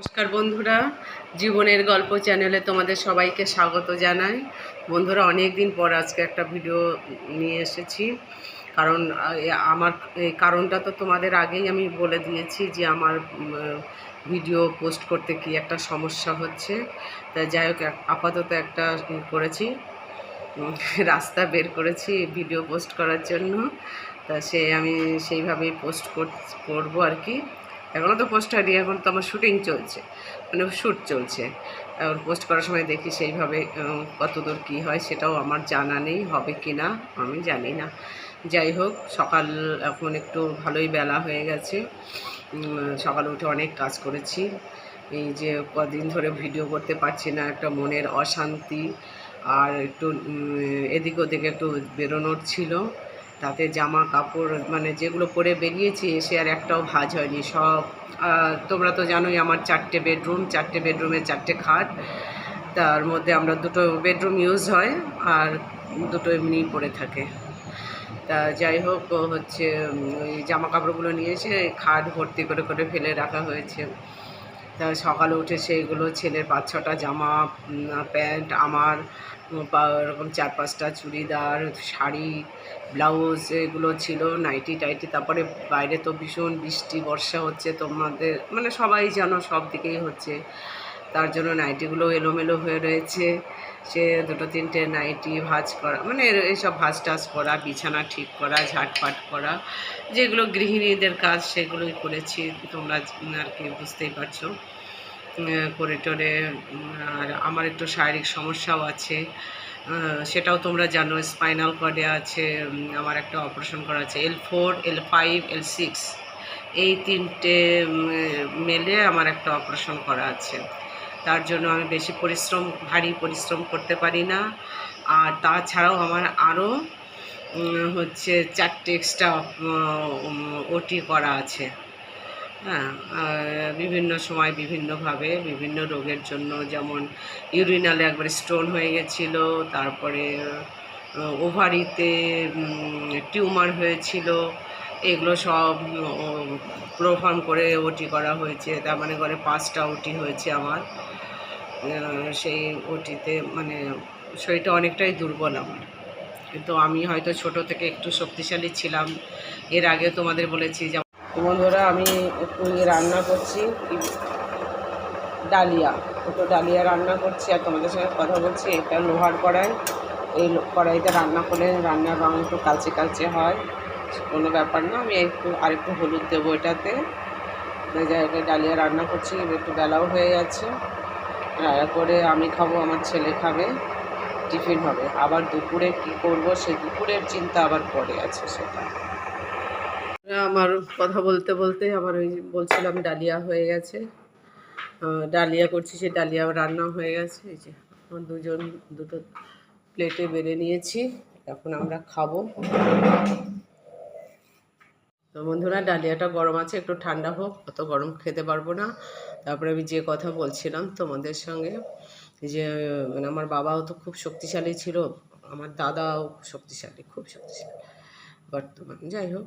নমস্কার বন্ধুরা, জীবনের গল্প চ্যানেলে তোমাদের সবাইকে স্বাগত জানাই। বন্ধুরা অনেক দিন পর আজকে একটা ভিডিও নিয়ে এসেছি। কারণ আমার এই কারণটা তো তোমাদের আগেই আমি বলে দিয়েছি যে আমার ভিডিও পোস্ট করতে কি একটা সমস্যা হচ্ছে। তা যাই হোক আপাতত একটা করেছি রাস্তা বের করেছি ভিডিও পোস্ট করার জন্য। তা সে আমি সেইভাবেই পোস্ট করব আর কি। এখনও তো পোস্ট হয়নি, এখন তো আমার শুটিং চলছে। মানে শ্যুট চলছে। এখন পোস্ট করার সময় দেখি সেইভাবে কতদূর কী হয় সেটাও আমার জানা নেই, হবে কি না, আমি জানি না। যাই হোক, সকাল এখন একটু ভালোই বেলা হয়ে গেছে। সকালে উঠে অনেক কাজ করেছি। এই যে কদিন ধরে ভিডিও করতে পারছি না, একটা মনের অশান্তি। আর একটু এদিক ওদিকে একটু বেরোনোর ছিল। তাতে জামা কাপড় মানে যেগুলো পরে বেরিয়েছি, এসে আর একটাও ভাজ হয়নি। সব তোমরা তো জানোই আমার চারটে বেডরুম, চারটে বেডরুমে চারটে খাট। তার মধ্যে আমরা দুটো বেডরুম ইউজ হয় আর দুটো এমনি পড়ে থাকে। তা যাই হোক হচ্ছে ওই জামা কাপড়গুলো নিয়ে এসে খাট ভর্তি করে করে ফেলে রাখা হয়েছে। সকালে উঠে সেইগুলো, ছেলের পাঁচ ছটা জামা প্যান্ট, আমার ওরকম চার পাঁচটা চুড়িদার, শাড়ি, ব্লাউজ, এগুলো ছিল, নাইটি টাইটি। তারপরে বাইরে তো ভীষণ বৃষ্টি, বর্ষা হচ্ছে, তোমাদের মানে সবাই যেন সব দিকেই হচ্ছে। তার জন্য নাইটিগুলো এলোমেলো হয়ে রয়েছে। সে দুটো তিনটে নাইটি ভাজ করা মানে এইসব ভাজ টাজ করা, বিছানা ঠিক করা, ঝাটপাট করা, যেগুলো গৃহিণীদের কাজ সেগুলোই করেছি, তোমরা আর কি বুঝতেই পারছ। করে টোরে, আর আমার একটু শারীরিক সমস্যাও আছে। সেটাও তোমরা জানো, স্পাইনাল কর্ডে আছে, আমার একটা অপারেশন করা আছে, L four, L five, L six, এই তিনটে মেলে আমার একটা অপারেশন করা আছে। তার জন্য আমি বেশি পরিশ্রম, ভারী পরিশ্রম করতে পারি না। আর তাছাড়াও আমার আরও হচ্ছে চারটে এক্সট্রা ওটি করা আছে। হ্যাঁ বিভিন্ন সময় বিভিন্নভাবে বিভিন্ন রোগের জন্য যেমন ইউরিনালে একবার স্টোন হয়ে গেছিল, তারপরে ওভারিতে টিউমার হয়েছিল এগুলো সব প্রোফার্ম করে ওটি করা হয়েছে, তার মানে করে পাঁচটা ওটি হয়েছে আমার। সেই ওটিতে মানে শরীরটা অনেকটাই দুর্বল আমার। কিন্তু আমি হয়তো ছোট থেকে একটু শক্তিশালী ছিলাম। এর আগে তোমাদের বলেছি যে বন্ধুরা, আমি একটু ইয়ে রান্না করছি। ডালিয়া একটু ডালিয়া রান্না করছি আর তোমাদের সঙ্গে কথা বলছি। এটা লোহার কড়াই। এই কড়াইতে রান্না করলে রান্নার রঙ একটু কালচে কালচে হয়। কোনো ব্যাপার না, আমি একটু আরেকটু হলুদ দেবো এটাতে। এই জায়গায় ডালিয়া রান্না করছি একটু বেলাও হয়ে যাচ্ছে রান্না করে আমি খাব, আমার ছেলে খাবে, টিফিন হবে। আবার দুপুরে কি করব সে দুপুরের চিন্তা আবার পরে আছে সেটা। আমার কথা বলতে বলতে আমার ওই বলছিলাম, ডালিয়া হয়ে গেছে। ডালিয়া করছি সে ডালিয়া রান্না হয়ে গেছে। এই যে আমার দুজন দুটো প্লেটে বেড়ে নিয়েছি, এখন আমরা খাব। তো বন্ধুরা, ডালিয়াটা গরম আছে, একটু ঠান্ডা হোক, অত গরম খেতে পারব না। তারপরে আমি যে কথা বলছিলাম তোমাদের সঙ্গে, যে মানে আমার বাবাও তো খুব শক্তিশালী ছিল, আমার দাদাও শক্তিশালী, খুব শক্তিশালী, বর্তমান, যাই হোক।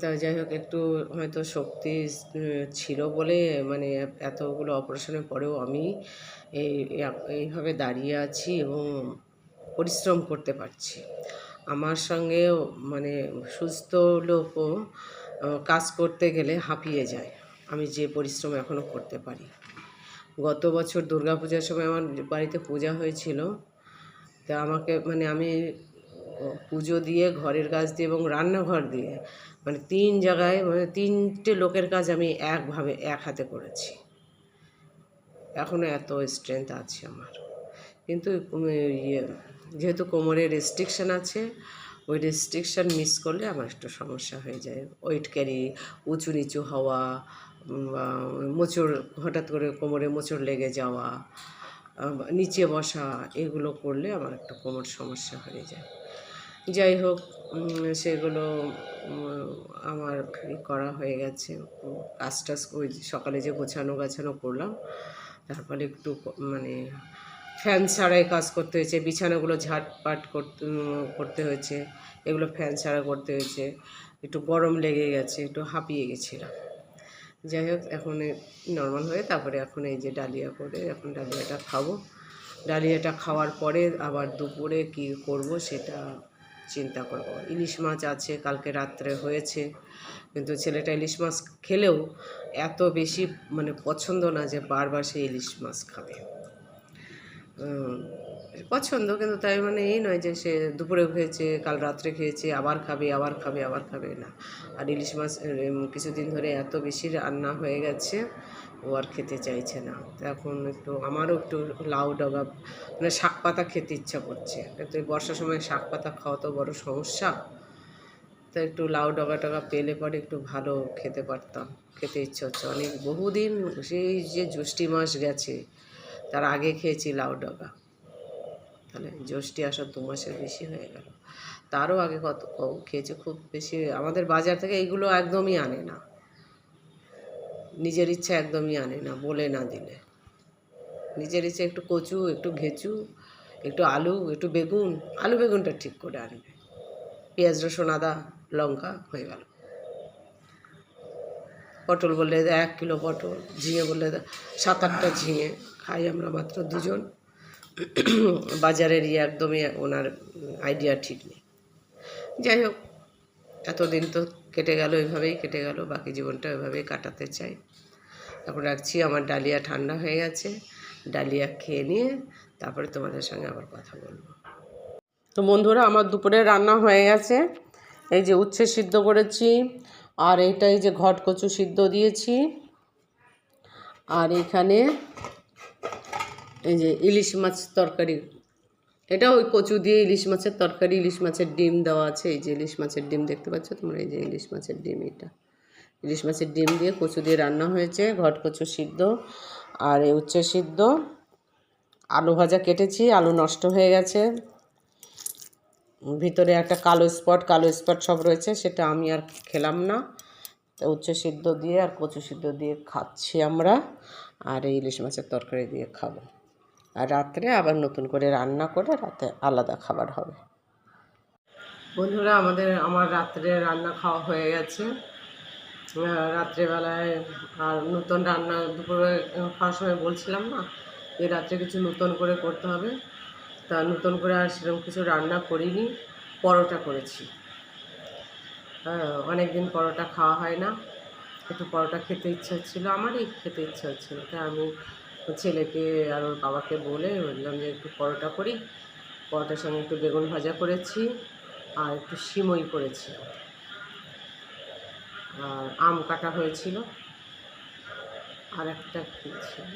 তা যাই হোক, একটু হয়তো শক্তি ছিল বলে মানে এতগুলো অপারেশনের পরেও আমি এই, এই- এইভাবে দাঁড়িয়ে আছি এবং পরিশ্রম করতে পারছি। আমার সঙ্গে মানে সুস্থ লোকও কাজ করতে গেলে হাঁপিয়ে যায়। আমি যে পরিশ্রম এখনও করতে পারি। গত বছর দুর্গা পূজার সময় আমার বাড়িতে পূজা হয়েছিল। তা আমাকে মানে আমি পুজো দিয়ে ঘরের কাজ দিয়ে এবং রান্নাঘর দিয়ে মানে তিন জায়গায় মানে তিনটে লোকের কাজ আমি একভাবে, এক হাতে করেছি। এখনও এত স্ট্রেংথ আছে আমার। কিন্তু ইয়ে যেহেতু কোমরে রেস্ট্রিকশান আছে, ওই রেস্ট্রিকশান মিস করলে আমার একটু সমস্যা হয়ে যায়। ওয়েট ক্যারি উঁচু নিচু হওয়া মোচড় হঠাৎ করে কোমরে মোচড় লেগে যাওয়া নিচে বসা, এগুলো করলে আমার একটু কোমর সমস্যা হয়ে যায়। যাই হোক সেগুলো আমার করা হয়ে গেছে। কাজ টাজ ওই সকালে যে গোছানো গাছানো করলাম, তারপরে একটু মানে ফ্যান ছাড়াই কাজ করতে হয়েছে, বিছানাগুলো ঝাটপাট করতে হয়েছে, এগুলো ফ্যান ছাড়া করতে হয়েছে, একটু গরম লেগে গেছে, একটু হাঁপিয়ে গেছিলাম। যাই হোক, এখন নর্মাল হয়ে, তারপরে এখন এই যে ডালিয়া করে, এখন ডালিয়াটা খাব। ডালিয়াটা খাওয়ার পরে আবার দুপুরে কি করব সেটা চিন্তা করব। ইলিশ মাছ আছে, কালকে রাত্রে হয়েছে, কিন্তু ছেলেটা ইলিশ মাছ খেলেও এত বেশি মানে পছন্দ না যে বারবার সে ইলিশ মাছ খাবে। পছন্দ, কিন্তু তাই মানে এই নয় যে সে দুপুরে খেয়েছে, কাল রাত্রে খেয়েছে, আবার খাবে আবার খাবে আবার খাবে, না। আর ইলিশ মাছ কিছুদিন ধরে এত বেশি রান্না হয়ে গেছে, ও আর খেতে চাইছে না। এখন একটু, আমারও একটু লাউ ডগা মানে শাক পাতা খেতে ইচ্ছা করছে। কিন্তু এই বর্ষার সময় শাক পাতা খাওয়া তো বড় সমস্যা। তো একটু লাউ ডগা টগা পেলে পরে একটু ভালো খেতে পারতাম, খেতে ইচ্ছে হচ্ছে। অনেক বহুদিন সেই যে জ্যৈষ্ঠী মাস গেছে তার আগে খেয়েছি লাউ ডগা। তাহলে জ্যৈষ্ঠী আসার দু মাসের বেশি হয়ে গেল। তারও আগে কত খেয়েছে খুব বেশি আমাদের বাজার থেকে এইগুলো একদমই আনে না। নিজের ইচ্ছা একদমই আনে না, বলে না দিলে। নিজের ইচ্ছে একটু কচু, একটু ঘেঁচু, একটু আলু, একটু বেগুন, আলু বেগুনটা ঠিক করে আনবে। পেঁয়াজ, রসুন, আদা, লঙ্কা হয়ে গেল। পটল বললে এক কিলো পটল, ঝিঙে বললে সাত আটটা ঝিঙে। খাই আমরা মাত্র দুজন। বাজারের ইয়ে একদমই ওনার আইডিয়া ঠিক নেই। যাই হোক, এতদিন তো কেটে গেল, এভাবেই কেটে গেল, বাকি জীবনটা ওইভাবেই কাটাতে চাই। এখন রাখছি, আমার ডালিয়া ঠান্ডা হয়ে গেছে, ডালিয়া খেয়ে নিয়ে তারপরে তোমাদের সঙ্গে আবার কথা বলব। তো বন্ধুরা, আমার দুপুরে রান্না হয়ে গেছে। এই যে উচ্ছে সিদ্ধ করেছি, আর এইটা এই যে ঘট কচু সিদ্ধ দিয়েছি। আর এখানে এই যে ইলিশ মাছ তরকারি এটা ওই কচু দিয়ে ইলিশ মাছের তরকারি, ইলিশ মাছের ডিম দেওয়া আছে, এই যে ইলিশ মাছের ডিম দেখতে পাচ্ছ তোমরা, এই যে ইলিশ মাছের ডিম এটা। ইলিশ মাছের ডিম দিয়ে কচু দিয়ে রান্না হয়েছে ঘট কচু সিদ্ধ, আর এই উচ্ছে সিদ্ধ। আলু ভাজা কেটেছি, আলু নষ্ট হয়ে গেছে। ভিতরে একটা কালো স্পট কালো স্পট সব রয়েছে, সেটা আমি আর খেলাম না। তো উচ্ছে সিদ্ধ দিয়ে আর কচু সিদ্ধ দিয়ে খাচ্ছি আমরা, আর এই ইলিশ মাছের তরকারি দিয়ে খাব। আর রাত্রে আবার নতুন করে রান্না করে রাতে আলাদা খাবার হবে। বন্ধুরা, আমাদের, আমার রাত্রে রান্না খাওয়া হয়ে গেছে। রাত্রেবেলায় আর নতুন রান্না দুপুরে খাওয়ার সময় বলছিলাম না, যে রাত্রে কিছু নতুন করে করতে হবে। তা নতুন করে আর সেরকম কিছু রান্না করিনি, পরোটা করেছি। হ্যাঁ অনেক দিন পরোটা খাওয়া হয় না। একটু পরোটা খেতে ইচ্ছে হচ্ছিল, আমারই খেতে ইচ্ছে হচ্ছিল, তাই আমি ছেলেকে আর ওর বাবাকে বলে বললাম যে একটু পরোটা করি। পরোটার সঙ্গে একটু বেগুন ভাজা করেছি আর একটু সিমই করেছি। আর আম কাটা হয়েছিল। আর একটা কী ছিল?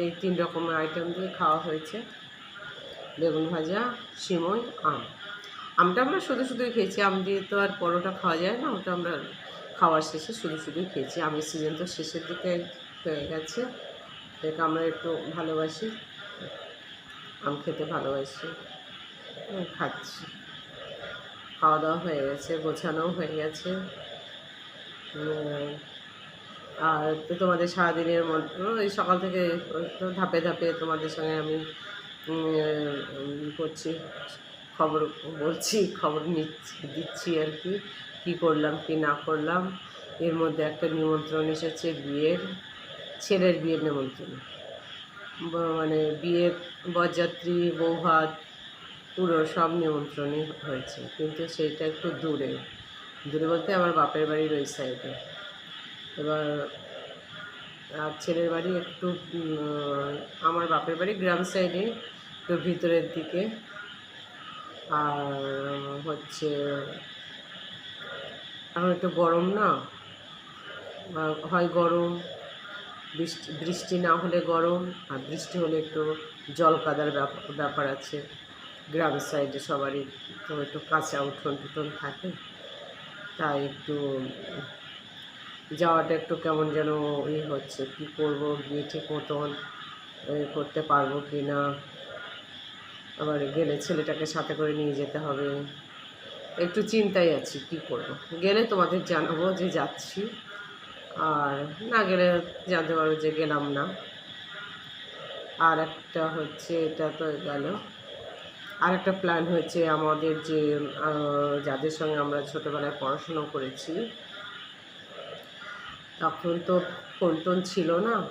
এই তিন রকমের আইটেম দিয়ে খাওয়া হয়েছে। বেগুন ভাজা, সিমই, আম। আমটা আমরা শুধু শুধুই খেয়েছি। আম দিয়ে তো আর পরোটা খাওয়া যায় না, ওটা আমরা খাওয়ার শেষে শুধু শুধু খেয়েছি। আমের সিজন তো শেষের দিকে হয়ে গেছে। এটা আমরা একটু ভালোবাসি। আম খেতে ভালোবাসি। খাচ্ছি। খাওয়া দাওয়া হয়ে গেছে, গোছানোও হয়ে গেছে। আর তোমাদের সারাদিনের মধ্যে এই সকাল থেকে ধাপে ধাপে তোমাদের সঙ্গে আমি করছি। খবর বলছি, খবর নিচ্ছি, দিচ্ছি আর কি। কী করলাম, কি না করলাম, এর মধ্যে একটা নিমন্ত্রণ এসেছে বিয়ের, ছেলের বিয়ের নিমন্ত্রণ। মানে বিয়ের বরযাত্রী, বৌভাত, পুরো সব নিমন্ত্রণই হয়েছে। কিন্তু সেটা একটু দূরে। দূরে বলতে আমার বাপের বাড়ির ওই সাইডে। এবার আর ছেলের বাড়ি একটু আমার বাপের বাড়ি গ্রাম সাইডে, একটু ভিতরের দিকে। আর হচ্ছে এখন একটু গরম না? হয় গরম, বৃষ্টি বৃষ্টি না হলে গরম, আর বৃষ্টি হলে একটু জল কাদার ব্যাপার আছে। গ্রাম সাইডে সবারই তো একটু কাঁচা উঠোন টুঠোন থাকে। তাই একটু যাওয়াটা একটু কেমন যেন ই হচ্ছে। কী করব, গিয়ে ঠিক মতন করতে পারব কি না আবার গেলে ছেলেটাকে সাথে করে নিয়ে যেতে হবে। একটু চিন্তায় আছি, কি করব। গেলে তোমাদের জানাব যে যাচ্ছি। আর না গেলে জানতে পারব যে গেলাম না। আর একটা হচ্ছে, এটা তো গেল। আর একটা প্ল্যান হয়েছে আমাদের যে যাদের সঙ্গে আমরা ছোটোবেলায় পড়াশুনো করেছি। তখন তো ফোন টোন ছিল না।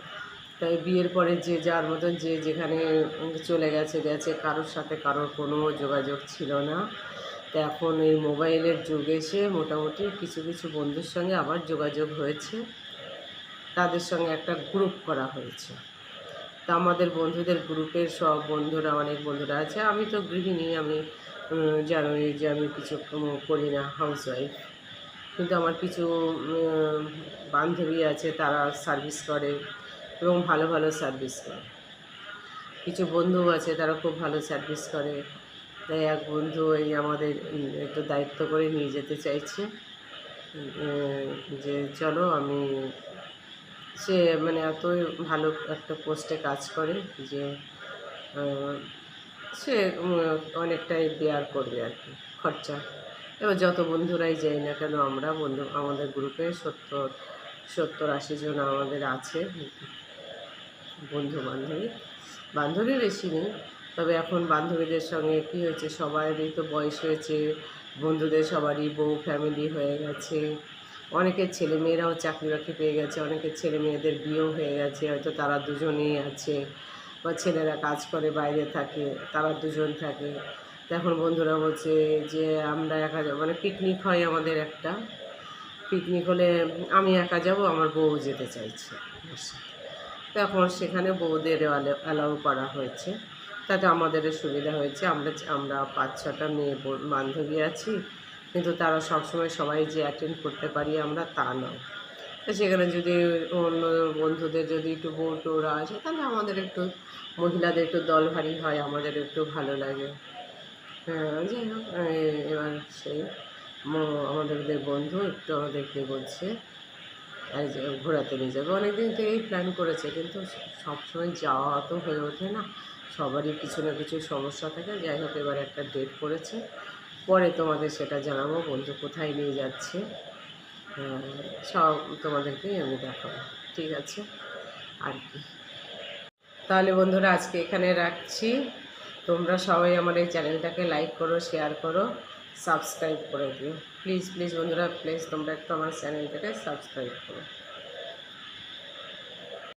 তাই বিয়ের পরে যে যার মতন যে যেখানে চলে গেছে গেছে, কারোর সাথে কারোর কোনো যোগাযোগ ছিল না। তো এখন এই মোবাইলের যুগ এসে মোটামুটি কিছু কিছু বন্ধুর সঙ্গে আবার যোগাযোগ হয়েছে। তাদের সঙ্গে একটা গ্রুপ করা হয়েছে। তা আমাদের বন্ধুদের গ্রুপের সব বন্ধুরা, অনেক বন্ধুরা আছে। আমি তো গৃহিণী, আমি জানোই যে আমি কিছু করি না হাউসওয়াইফ কিন্তু আমার কিছু বান্ধবী আছে, তারা সার্ভিস করে এবং ভালো ভালো সার্ভিস করে। কিছু বন্ধু আছে, তারা খুব ভালো সার্ভিস করে। তাই এক বন্ধু এই আমাদের একটু দায়িত্ব করে নিয়ে যেতে চাইছে। যে চলো আমি, সে মানে এত ভালো একটা পোস্টে কাজ করে যে সে অনেকটাই বেয়ার করবে আর কি, খরচা। এবার যত বন্ধুরাই যাই না কেন আমরা বন্ধু, আমাদের গ্রুপে সত্তর সত্তর আশি জন আমাদের আছে বন্ধু বান্ধবী বান্ধবী বেশি নেই। তবে এখন বান্ধবীদের সঙ্গে কী হয়েছে? সবারই তো বয়স হয়েছে, বন্ধুদের সবারই বউ ফ্যামিলি হয়ে গেছে। অনেকের ছেলে মেয়েরাও চাকরি বাকরি পেয়ে গেছে, অনেকের ছেলে মেয়েদের বিয়েও হয়ে গেছে, হয়তো তারা দুজনেই আছে বা ছেলেরা কাজ করে, বাইরে থাকে, তারা দুজন থাকে। তো এখন বন্ধুরা বলছে যে আমরা একা যাব মানে পিকনিক হয় আমাদের একটা। পিকনিক হলে আমি একা যাব, আমার বউ যেতে চাইছে। আমার সাথে। তো এখন সেখানে বউদের অ্যালাউ করা হয়েছে। তাতে আমাদেরও সুবিধা হয়েছে। আমরা আমরা পাঁচ ছটা মেয়ে বান্ধবী আছি। কিন্তু তারা সবসময় সবাই যে অ্যাটেন্ড করতে পারি আমরা তা নয়। তো সেখানে যদি অন্য বন্ধুদের যদি একটু বউ টোরা আসে তাহলে আমাদের একটু মহিলাদের একটু দল ভারী হয়, আমাদের একটু ভালো লাগে। হ্যাঁ যাই হোক এবার সেই আমাদের বন্ধু একটু আমাদেরকে বলছে ঘোরাতে নিয়ে যাবে। অনেকদিন থেকেই প্ল্যান করেছে, কিন্তু সবসময় যাওয়া তো হয়ে ওঠে না। সবারই কিছু না কিছু সমস্যা থাকে। যাই হোক এবার একটা ডেট করেছে। পরে তোমাদের সেটা জানাব বন্ধু কোথায় নিয়ে যাচ্ছে। আহ, সব তোমাদেরকেই আমি দেখাবো। ঠিক আছে? আর কি। তাহলে বন্ধুরা আজকে এখানে রাখছি। তোমরা সবাই আমার এই চ্যানেলটাকে লাইক করো শেয়ার করো সাবস্ক্রাইব করে দিও। প্লিজ প্লিজ বন্ধুরা প্লিজ তোমরা একটু আমার চ্যানেলটাকে সাবস্ক্রাইব করো।